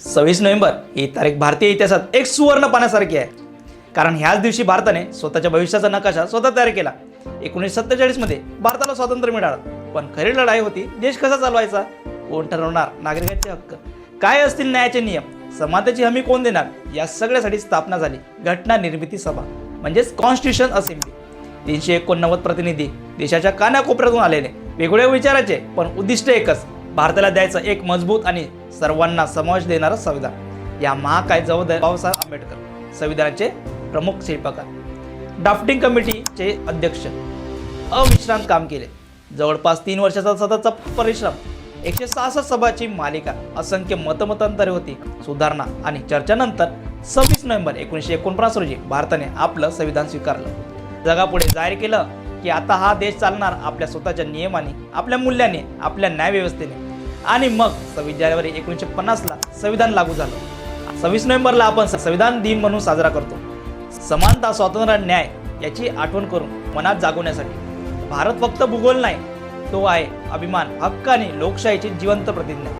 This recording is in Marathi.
सव्वीस नोव्हेंबर ही तारीख भारतीय इतिहासात एक सुवर्ण पाण्यासारखी आहे. कारण ह्याच दिवशी भारताने स्वतःच्या भविष्याचा नकाशा स्वतः तयार केला. एकोणीसशे सत्तेचाळीसमध्ये भारताला स्वातंत्र्य मिळालं. पण खरी लढाई होती देश कसा चालवायचा? कोण ठरवणार नागरिकांचे हक्क? काय असतील न्यायाचे नियम? समानतेची हमी कोण देणार? या सगळ्यासाठी स्थापना झाली घटना निर्मिती सभा म्हणजेच कॉन्स्टिट्यूशन असेंब्ली तीनशे एकोणनव्वद प्रतिनिधी देशाच्या कानाकोपऱ्यातून आलेले वेगवेगळ्या विचाराचे पण उद्दिष्ट एकच भारताला द्यायचं एक मजबूत आणि सर्वांना समावेश देणारं संविधान. या महाकाय जवळ बाबासाहेब आंबेडकर संविधानाचे प्रमुख शिल्पकार. ड्राफ्टिंग कमिटीचे अध्यक्ष. अविश्रांत काम केले. जवळपास तीन वर्षाचा सततचा परिश्रम. एकशे सहासष्ट सभाची मालिका असंख्य मतमतांतरे होती. सुधारणा आणि चर्चानंतर सव्वीस नोव्हेंबर एकोणीसशे एकोणपन्नास रोजी भारताने आपलं संविधान स्वीकारलं. जगापुढे जाहीर केलं की आता हा देश चालणार आपल्या स्वतःच्या नियमाने आपल्या मूल्याने आपल्या न्यायव्यवस्थेने. आणि मग सव्वीस जानेवारी एकोणीसशे पन्नासला संविधान लागू झालं. सव्वीस नोव्हेंबरला आपण संविधान दिन म्हणून साजरा करतो. समानता स्वातंत्र्य न्याय याची आठवण करून मनात जागवण्यासाठी. भारत फक्त भूगोल नाही तो आहे अभिमान हक्क आणि लोकशाहीची जिवंत प्रतिज्ञा.